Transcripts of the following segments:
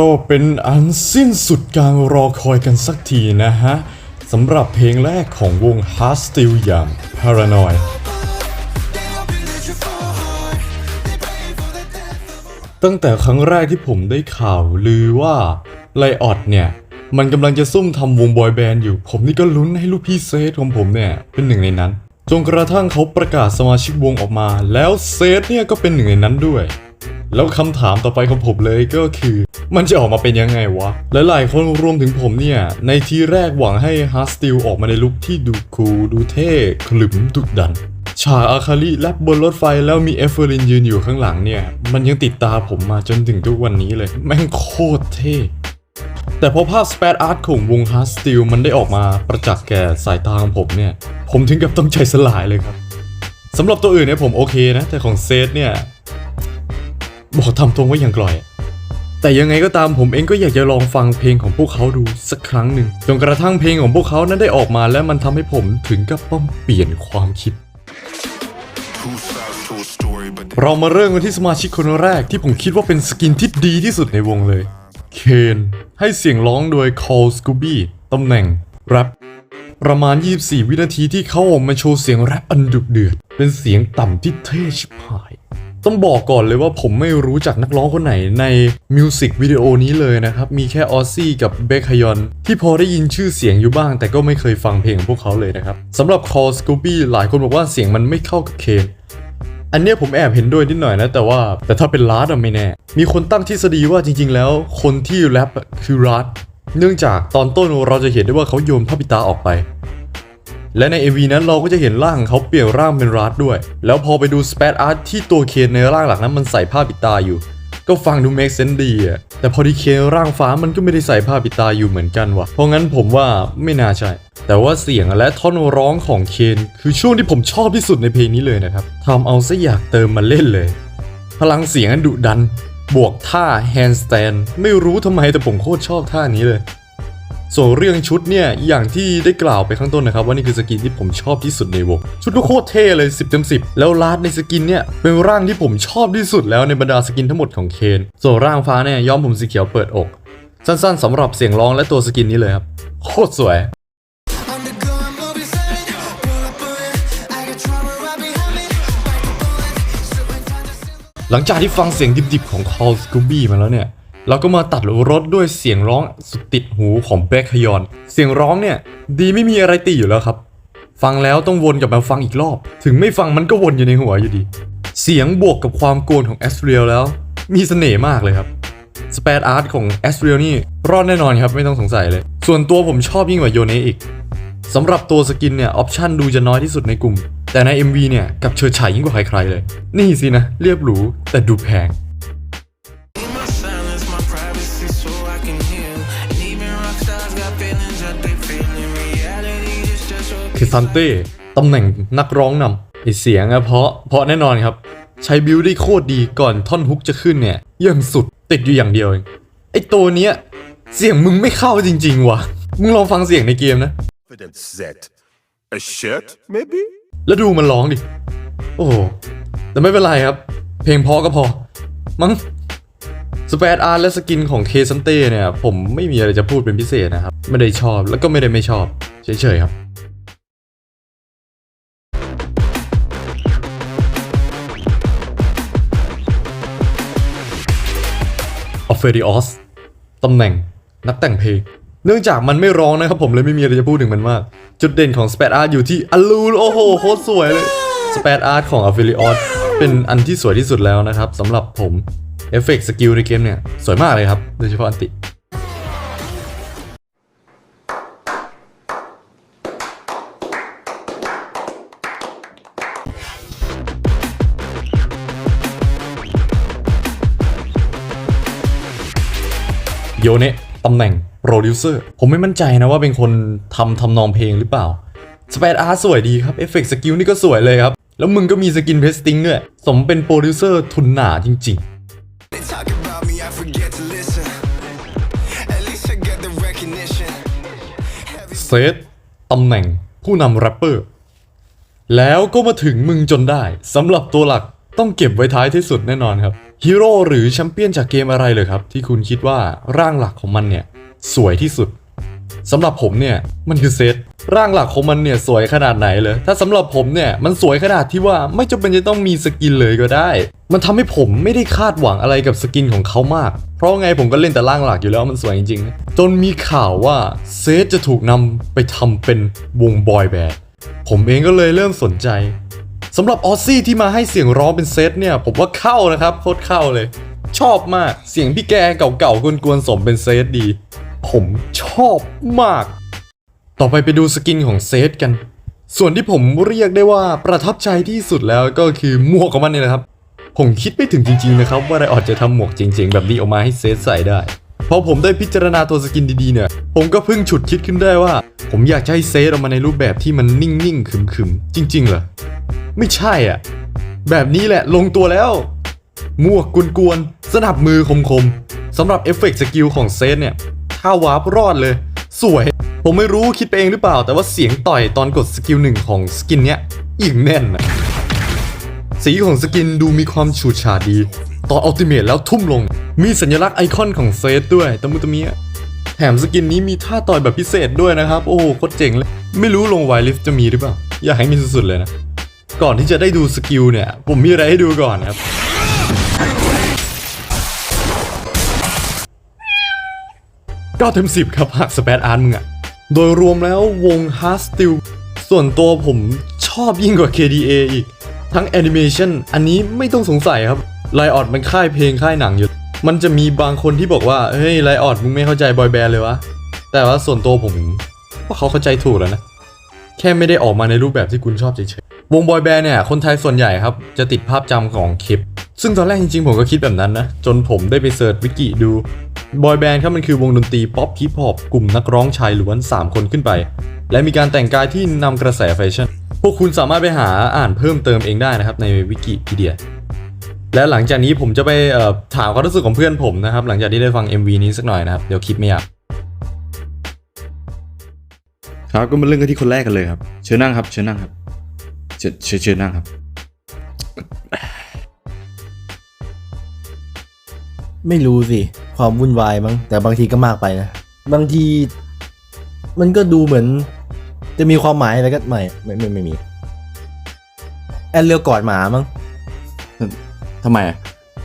ก็เป็นอันสิ้นสุดการรอคอยกันสักทีนะฮะสำหรับเพลงแรกของวง Hard Steel อย่าง Paranoid ตั้งแต่ครั้งแรกที่ผมได้ข่าวลือว่าไลออดเนี่ย มันกำลังจะซุ่มทำวงบอยแบนด์อยู่ ผมนี่ก็ลุ้นให้ลูกพี่เซธของผมเนี่ย เป็นหนึ่งในนั้น จนกระทั่งเขาประกาศสมาชิกวงออกมา แล้วเซธเนี่ยก็เป็นหนึ่งในนั้นด้วย แล้วคำถามต่อไปของผมเลยก็คือ มันจะออกมาเป็นยังไงวะหลายๆคนรวมถึงผมเนี่ย ในทีแรกหวังให้ฮาร์สติลออกมาในลุคที่ดูคูลดูเท่ขลึมดุดัน ฉากอาคาริแลบบนรถไฟแล้วมีเอฟเฟอรินยืนอยู่ข้างหลังเนี่ย มันยังติดตาผมมาจนถึงทุกวันนี้เลย แม่งโคตรเท่แต่พอภาพสเปซอาร์ตของวงฮาร์สติลมันได้ออกมาประจักษ์แก่สายตาของผมเนี่ย ผมถึงกับต้องใจสลายเลยครับสำหรับตัวอื่นเนี่ยผมโอเคนะ แต่ของเซธเนี่ย บอกทำตรงไว้อย่างกลอยแต่ยังไงก็ตามผมเองก็อยากจะลองฟังเพลงของพวกเขาดูสักครั้งหนึ่งจนกระทั่งเพลงของพวกเขานั้นได้ออกมาและมันทำให้ผมถึงกับต้องเปลี่ยนความคิด เรามาเริ่มกันที่สมาชิกคนแรกที่ผมคิดว่าเป็นสกินที่ดีที่สุดในวงเลย เคนให้เสียงร้องโดย Cole Scooby ตำแหน่งแรปประมาณ 24 วินาทีที่เขาออกมาโชว์เสียงแรปอันดุเดือด เป็นเสียงต่ำที่เท่ชิบหาย ต้องบอกก่อนเลยว่าผมไม่รู้จักนักร้องคนไหนในมิวสิกวิดีโอนี้เลยนะครับ มีแค่ออซซี่กับเบคฮยอนที่พอได้ยินชื่อเสียงอยู่บ้าง แต่ก็ไม่เคยฟังเพลงของพวกเขาเลยนะครับสำหรับ Cole Scooby หลายคนบอกว่าเสียงมันไม่เข้ากับเคนอันเนี้ยผมแอบเห็นด้วยนิดหน่อยนะ แต่ว่าแต่ถ้าเป็นรัดอะไม่แน่ มีคนตั้งทฤษฎีว่าจริง ๆ แล้ว คนที่แรปคือรัดเนื่องจากตอนต้นเราจะเห็นได้ว่าเขาโยนผ้าปิตาออกไป และใน MV นั้นเราก็จะเห็นร่างเขาเปลี่ยนร่างเป็นรัดด้วย แล้วพอไปดูสเปซอาร์ตที่ตัวเคนในร่างหลักนั้นมันใส่ผ้าปิดตาอยู่ ก็ฟังดู make sense ดีอะแต่พอดีเคนร่างฟ้ามันก็ไม่ได้ใส่ผ้าปิดตาอยู่เหมือนกันว่ะ เพราะงั้นผมว่าไม่น่าใช่ แต่ว่าเสียงและท่อนร้องของเคนคือช่วงที่ผมชอบที่สุดในเพลงนี้เลยนะครับทำเอาซะอยากเติมมาเล่นเลย พลังเสียงดุดัน บวกท่า handstand ไม่รู้ทำไมแต่ผมโคตรชอบท่านี้เลย ส่วนเรื่องชุดเนี่ยอย่างที่ได้กล่าวไปข้างต้นนะครับว่านี่คือสกินที่ผมชอบที่สุดในวงชุดก็โคตรเท่เลย 10เต็ม10 แล้วลาดในสกินเนี่ยเป็นร่างที่ผมชอบที่สุดแล้วในบรรดาสกินทั้งหมดของเคนส่วนร่างฟ้าเนี่ยย้อมผมสีเขียวเปิดอก สั้นๆสำหรับเสียงร้องและตัวสกินนี้เลยครับโคตรสวยหลังจากที่ฟังเสียงดิบๆของ Call Scooby มาแล้วเนี่ย เราก็มาตัดรถด้วยเสียงร้องสุดติดหูของเบคฮยอน เสียงร้องเนี่ย ดีไม่มีอะไรติอยู่แล้วครับ ฟังแล้วต้องวนกลับมาฟังอีกรอบ ถึงไม่ฟังมันก็วนอยู่ในหัวอยู่ดี เสียงบวกกับความโกนของ a s r i e l แล้ว มีเสน่ห์มากเลยครับสเปซอาร์ตของ a s r i e l นี่รอดแน่นอนครับไม่ต้องสงสัยเลย ส่วนตัวผมชอบยิ่งกว่าโยเนอีกสำหรับตัวสกินเนี่ยออปชันดูจะน้อยที่สุดในกลุ่ม แต่ใน MV เนี่ยกับเฉิดฉายยิ่งกว่าใครๆเลย นี่สินะเรียบหรูแต่ดูแพง คือซันเต้ตำแหน่งนักร้องนำไอเสียงอะเพราะเพราะแน่นอนครับ ใช้บิวได้โคตรดีก่อนท่อนฮุกจะขึ้นเนี่ยยังสุดติดอยู่อย่างเดียวเองไอตัวเนี้ยเสียงมึงไม่เข้าจริงๆว่ะมึงลองฟังเสียงในเกมนะ confidence set. A shirt, maybe? แล้วดูมันร้องดิ โอ้โหแต่ไม่เป็นไรครับ เพลงเพอก็พอ มั้งสเปซอาร์และสกินของเคซันเต้เนี่ย ผมไม่มีอะไรจะพูดเป็นพิเศษนะครับ ไม่ได้ชอบแล้วก็ไม่ได้ไม่ชอบ เฉยๆครับ ออฟเฟริออสตำแหน่งนักแต่งเพลง เนื่องจากมันไม่ร้องนะครับผมเลยไม่มีอะไรจะพูดถึงมันมาก จุดเด่นของสเปดอาร์ตอยู่ที่อลูโอ้โหโคตรสวยเลยสเปดอาร์ตของอฟเฟริออสเป็นอันที่สวยที่สุดแล้วนะครับสำหรับผมเอฟเฟกต์สกิลในเกมเนี่ย สวยมากเลยครับ โดยเฉพาะอันติ โยเนะตำแหน่งโปรดิวเซอร์ผมไม่มั่นใจนะว่าเป็นคนทำทำนองเพลงหรือเปล่าสเปซอาร์สวยดีครับเอฟเฟกต์สกิลนี่ก็สวยเลยครับ แล้วมึงก็มีสกินเพสติ้งด้วย สมเป็นโปรดิวเซอร์ทุนหนาจริง They talk about me, I forget to listen. At least I get the recognition. ๆเซตตำแหน่งผู้นำแรปเปอร์ แล้วก็มาถึงมึงจนได้สำหรับตัวหลักต้องเก็บไว้ท้ายที่สุดแน่นอนครับ ฮีโร่หรือแชมเปี้ยนจากเกมอะไรเลยครับ ที่คุณคิดว่าร่างหลักของมันเนี่ย สวยที่สุดสำหรับผมเนี่ยมันคือเซตร่างหลักของมันเนี่ยสวยขนาดไหนเลย ถ้าสำหรับผมเนี่ยมันสวยขนาดที่ว่าไม่จำเป็นจะต้องมีสกินเลยก็ได้ มันทำให้ผมไม่ได้คาดหวังอะไรกับสกินของเขามาก เพราะไงผมก็เล่นแต่ร่างหลักอยู่แล้วมันสวยจริงๆ จนมีข่าวว่าเซตจะถูกนำไปทำเป็นวงบอยแบนด์ผมเองก็เลยเริ่มสนใจ สำหรับออซซี่ที่มาให้เสียงร้องเป็นเซตเนี่ย ผมว่าเข้านะครับโคตรเข้าเลย ชอบมากเสียงพี่แกเก่าๆกวนๆสมเป็นเซตดี ผมชอบมาก ต่อไปไปดูสกินของเซตกัน ส่วนที่ผมเรียกได้ว่าประทับใจที่สุดแล้วก็คือหมวกของมันนี่แหละครับ ผมคิดไม่ถึงจริงๆนะครับ ว่าไรออดจะทำหมวกเจ๋งๆแบบนี้ออกมาให้เซตใส่ได้พอผมได้พิจารณาตัวสกินดีๆเนี่ย ผมก็เพิ่งฉุดคิดขึ้นได้ว่า ผมอยากจะให้เซตออกมาในรูปแบบที่มันนิ่งๆขึมๆจริงๆเหรอ ไม่ใช่อะ แบบนี้แหละลงตัวแล้ว มวกกวนๆสนับมือคมๆสำหรับเอฟเฟกต์สกิลของเซตเนี่ยถ้าวาร์ปรอดเลย สวย ผมไม่รู้คิดไปเองหรือเปล่า แต่ว่าเสียงต่อยตอนกดสกิลหนึ่งของสกินเนี้ยยิงแน่นอะสีของสกินดูมีความฉูดฉาดดี ตอนอัลติเมทแล้วทุ่มลง มีสัญลักษณ์ไอคอนของเซตด้วยตะมุตะมีะแถมสกินนี้มีท่าต่อยแบบพิเศษด้วยนะครับ โอ้โหโคตรเจ๋งเลย ไม่รู้ลงไวลิฟจะมีหรือเปล่า อยากให้มีสุดๆเลยนะ ก่อนที่จะได้ดูสกิลเนี่ย ผมมีอะไรให้ดูก่อนครับ9เต็ม10ครับหักสเปซอาร์ตมึงอะโดยรวมแล้ววง Hard Steel ส่วนตัวผมชอบยิ่งกว่า KDA อีก ทั้งแอนิเมชันอันนี้ไม่ต้องสงสัยครับไลออดมันค่ายเพลงค่ายหนังอยู่ มันจะมีบางคนที่บอกว่า เฮ้ยไลออดมึงไม่เข้าใจบอยแบนด์เลยวะ แต่ว่าส่วนตัวผมว่าเขาเข้าใจถูกแล้วนะ แค่ไม่ได้ออกมาในรูปแบบที่คุณชอบเฉย วงบอยแบนด์เนี่ยคนไทยส่วนใหญ่ครับ จะติดภาพจำของคลิป ซึ่งตอนแรกจริงๆ ผมก็คิดแบบนั้นนะ จนผมได้ไปเสิร์ชวิกิดูบอยแบนด์ครับมันคือวงดนตรีป๊อปฮิปฮอปกลุ่มนักร้องชายล้วน 3 คนขึ้นไป และมีการแต่งกายที่นำกระแสแฟชั่น พวกคุณสามารถไปหาอ่านเพิ่มเติมเองได้นะครับในวิกิพีเดียและหลังจากนี้ผมจะไปถามความรู้สึกของเพื่อนผมนะครับ หลังจากที่ได้ฟัง MV นี้สักหน่อยนะครับเดี๋ยวคลิปไม่ยาวครับก็มาเรื่องกันที่คนแรกกันเลยครับ เชิญนั่งครับ เชิญนั่งครับ เชิญเชิญเชิญนั่งครับ ไม่รู้สิ ความวุ่นวายมั้งแต่บางทีก็มากไปนะ บางที มันก็ดูเหมือน จะมีความหมายอะไรก็ไม่ไม่ไม่ไม่มี แอนเรียวกอดหมามั้งทำไมอะ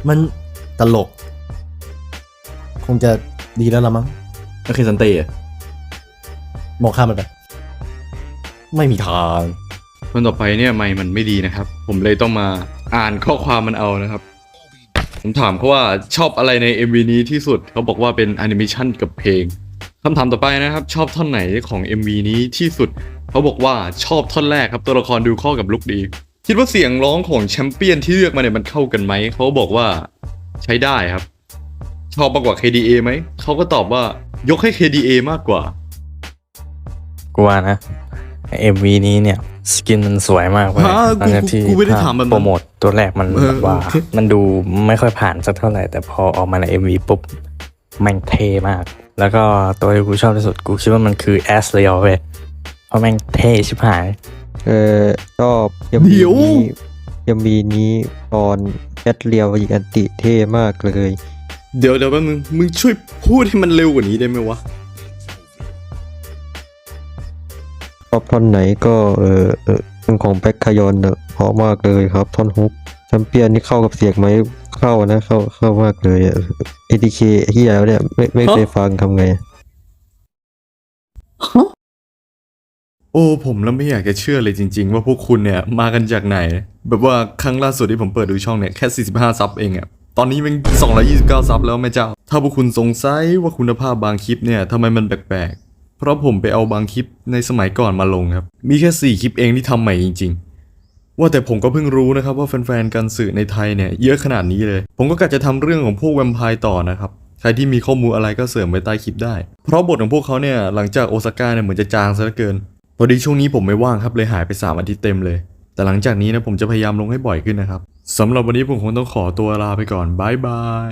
มันตลก คงจะดีแล้วละมั้งก็คือซันเต้อะมองข้ามมันไป ไม่มีทาง คนต่อไปเนี่ยไม่มันไม่ดีนะครับ ผมเลยต้องมาอ่านข้อความมันเอานะครับ ผมถามเขาว่าชอบอะไรใน MV นี้ที่สุดเขาบอกว่าเป็นแอนิเมชันกับเพลงคำถามต่อไปนะครับ ชอบท่อนไหนของ MV นี้ที่สุดเขาบอกว่าชอบท่อนแรกครับตัวละครดูข้ากับลุกดี คิดว่าเสียงร้องของแชมเปี้ยนที่เลือกมาเนี่ยมันเข้ากันไหมเขาบอกว่าใช้ได้ครับ ชอบมากกว่า KDA ไหมเขาก็ตอบว่ายกให้ KDA มากกว่ากูว่านะ MV นี้เนี่ยสกินมันสวยมากเว้ยฮะหลังจากที่กูกูไม่ได้ถามแบบนั้นโปรโมทตัวแรกมันเออแบบว่าโอเคมันดูไม่ค่อยผ่านสักเท่าไหร่ แต่พอออกมาใน MV ปุ๊บแม่งเท่มาก แล้วก็ตัวที่กูชอบที่สุดกูคิดว่ามันคือแอสเรียลเว้ยเพราะแม่งเท่ชิบหายเออชอบยังเดี๋มียวนี้ยังมีนี้ตอนแอดเรียวยิงอันติเท่มากเลย เดี๋ยวเดี๋ยวแป๊บนึงมึงช่วยพูดให้มันเร็วกว่านี้ได้ไหมวะ ชอบท่อนไหนก็เออเออเรื่องของแบ็คคายอนเนอะเพราะมากเลยครับท่อนฮุกแชมเปี้ยนนี่เข้ากับเสียงไหมเข้านะเข้าเข้ามากเลยเอทีเคที่แล้วเนี่ยไม่ไม่เคยฟังทำไงโอ้ผมแล้วไม่อยากจะเชื่อเลยจริง ๆ ว่าพวกคุณเนี่ยมากันจากไหน แบบว่าครั้งล่าสุดที่ผมเปิดดูช่องเนี่ยแค่ 45 ซับเองอะตอนนี้มัน229 ซับแล้วแม่เจ้า ถ้าพวกคุณสงสัยว่าคุณภาพบางคลิปเนี่ยทำไมมันแปลกๆ เพราะผมไปเอาบางคลิปในสมัยก่อนมาลงครับ มีแค่ 4 คลิปเองที่ทำใหม่จริง ๆ ว่าแต่ผมก็เพิ่งรู้นะครับว่าแฟนๆการสื่อในไทยเนี่ยเยอะขนาดนี้เลย ผมก็กะจะทำเรื่องของพวกแวมไพร์ต่อนะครับใครที่มีข้อมูลอะไรก็เสริมไว้ใต้คลิปได้ เพราะบทของพวกเขาเนี่ยหลังจากโอซาก้าเนี่ยเหมือนจะจางซะเหลือเกิน พอดีช่วงนี้ผมไม่ว่างครับเลยหายไป 3 อาทิตย์เต็มเลย แต่หลังจากนี้นะผมจะพยายามลงให้บ่อยขึ้นนะครับสำหรับวันนี้ผมคงต้องขอตัวลาไปก่อนบายบาย